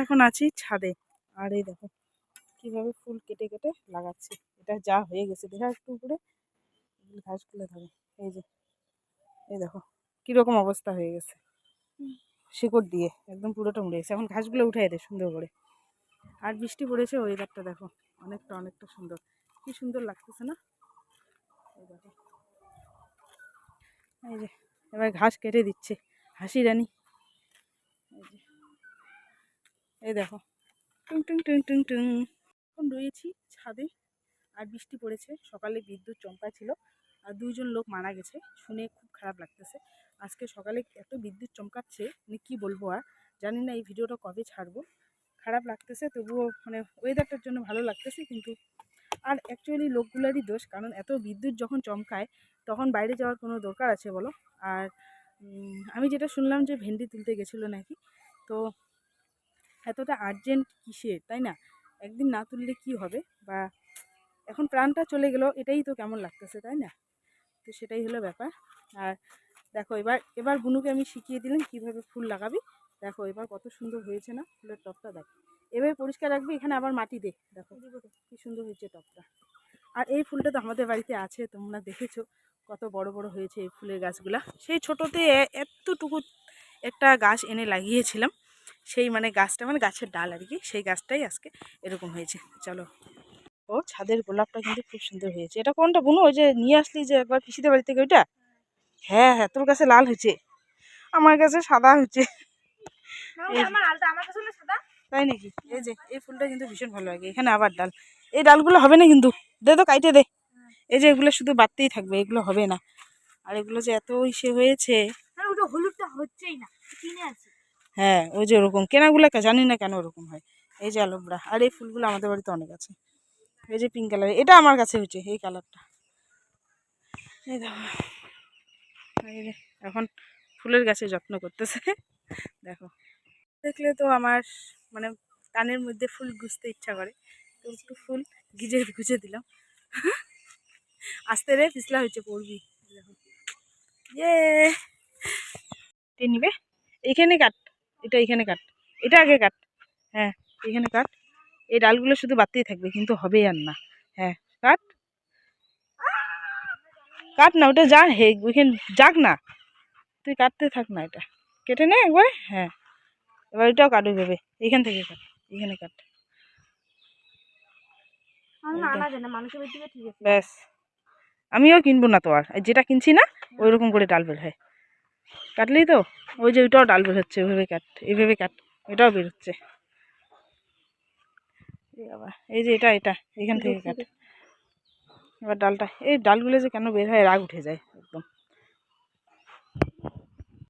এখন আছি ছাদে। আর এই দেখো কীভাবে ফুল কেটে কেটে লাগাচ্ছি। এটা যা হয়ে গেছে। দেখা একটু উপরে এই ঘাসগুলো ধরে। এই যে এই দেখো কীরকম অবস্থা হয়ে গেছে। শিকড় দিয়ে একদম পুরোটা মুড়ে গেছে। এখন ঘাসগুলো উঠাই দে সুন্দর করে। আর বৃষ্টি পড়েছে ওয়েদারটা দেখো অনেকটা অনেকটা সুন্দর। কি সুন্দর লাগতেছে না? এই দেখো। এই যে এবার ঘাস কেটে দিচ্ছে। হাসি রানী এই যে এই দেখো। টুং টুং টুং টুং টুং। এখন রয়েছি ছাদে, আর বৃষ্টি পড়েছে। সকালে বিদ্যুৎ চমকা ছিল, আর দুইজন লোক মারা গেছে। শুনে খুব খারাপ লাগতেছে। আজকে সকালে এত বিদ্যুৎ চমকাচ্ছে মানে কী বলব আর? জানি না এই ভিডিওটা কবে ছাড়বো। খারাপ লাগতেছে, তবুও মানে ওয়েদারটার জন্য ভালো লাগতেছে, কিন্তু আর অ্যাকচুয়ালি লোকগুলারই দোষ, কারণ এত বিদ্যুৎ যখন চমকায়, তখন বাইরে যাওয়ার কোনো দরকার আছে বলো? আর আমি যেটা শুনলাম যে ভেন্ডি তুলতে গেছিল নাকি? তো এতটা আর্জেন্ট কিসের তাই না? একদিন না তুললে কি হবে? বা এখন প্রাণটা চলে গেল এটাই তো কেমন লাগতেছে তাই না? তো সেটাই হলো ব্যাপার। আর দেখো এবার এবার বুনুকে আমি শিখিয়ে দিলাম কীভাবে ফুল লাগাবি। দেখো এবার কত সুন্দর হয়েছে না? ফুলের টপটা দেখো। এভাবে পরিষ্কার রাখবি এখানে আবার মাটি দে। দেখো কি সুন্দর হয়েছে টপটা। আর এই ফুলটা তো আমাদের বাড়িতে আছে তোমরা দেখেছ কত বড় বড় হয়েছে এই ফুলের গাছগুলা। সেই ছোটোতে এতটুকু একটা গাছ এনে লাগিয়েছিলাম। সেই মানে গাছটা মানে গাছের ডাল আর কি সেই গাছটাই আজকে এরকম হয়েছে। চলো। ও ছাদের গোলাপটা কিন্তু খুব সুন্দর হয়েছে। এটা কোনটা বুনু? ওই যে নিয়ে আসলি যে একবার পিসিদের বাড়ি থেকে ওইটা? হ্যাঁ হ্যাঁ তোর কাছে লাল হয়েছে। আমার কাছে সাদা হয়েছে। তাই নাকি? এই যে এই ফুলটা কিন্তু ভীষণ ভালো লাগে। এখানে আবার ডাল। এই ডালগুলো হবে না কিন্তু। দে তো কাইটে দে। এই যে এগুলো শুধু বাড়তেই থাকবে এগুলো হবে না। আর এগুলো যে এত ইসে হয়েছে। হলুদটা হচ্ছেই না। কিনে আছে। হ্যাঁ ওই যে ওরকম। কেনাগুলো জানি না কেন ওরকম হয়। এই যে অ্যালোভেরা আর এই ফুলগুলো আমাদের বাড়িতে অনেক আছে। এই যে পিঙ্ক কালার এটা আমার কাছে হচ্ছে এই কালারটা এই দেখো। এখন ফুলের গাছে যত্ন করতেছে। দেখো। দেখলে তো আমার মানে কানের মধ্যে ফুল গুজতে ইচ্ছা করে। তো একটু ফুল গিজে গুজে দিলাম। আস্তে রে, পিছলা হয়েছে, পড়বি। দেখো। ইয়ে! নিবে? এইখানে কাট এটা এখানে কাট। এটা আগে কাট। হ্যাঁ এখানে কাট। এই ডালগুলো শুধু বাড়তেই থাকবে কিন্তু হবে আর না। হ্যাঁ কাট। কাট না ওটা যা হে ওইখানে যাক না। তুই কাটতে থাক না এটা। কেটে নে একবারে। হ্যাঁ এবার এটাও কাট ওইভাবে এইখান থেকে কাট এখানে কাট। ব্যাস। আমিও কিনবো না তো আর। আর যেটা কিনছি না ওই রকম করে ডাল বের হয়। কাটলেই তো? ওই যে ওইটাও ডাল বেরোচ্ছে ওইভাবে কাট এইভাবে কাট ওইটাও বেরোচ্ছে। এই যে এটা এটা, এখান থেকে কাট। এবার ডালটা, এই ডালগুলো যে কেন বের হয় রাগ উঠে যায়।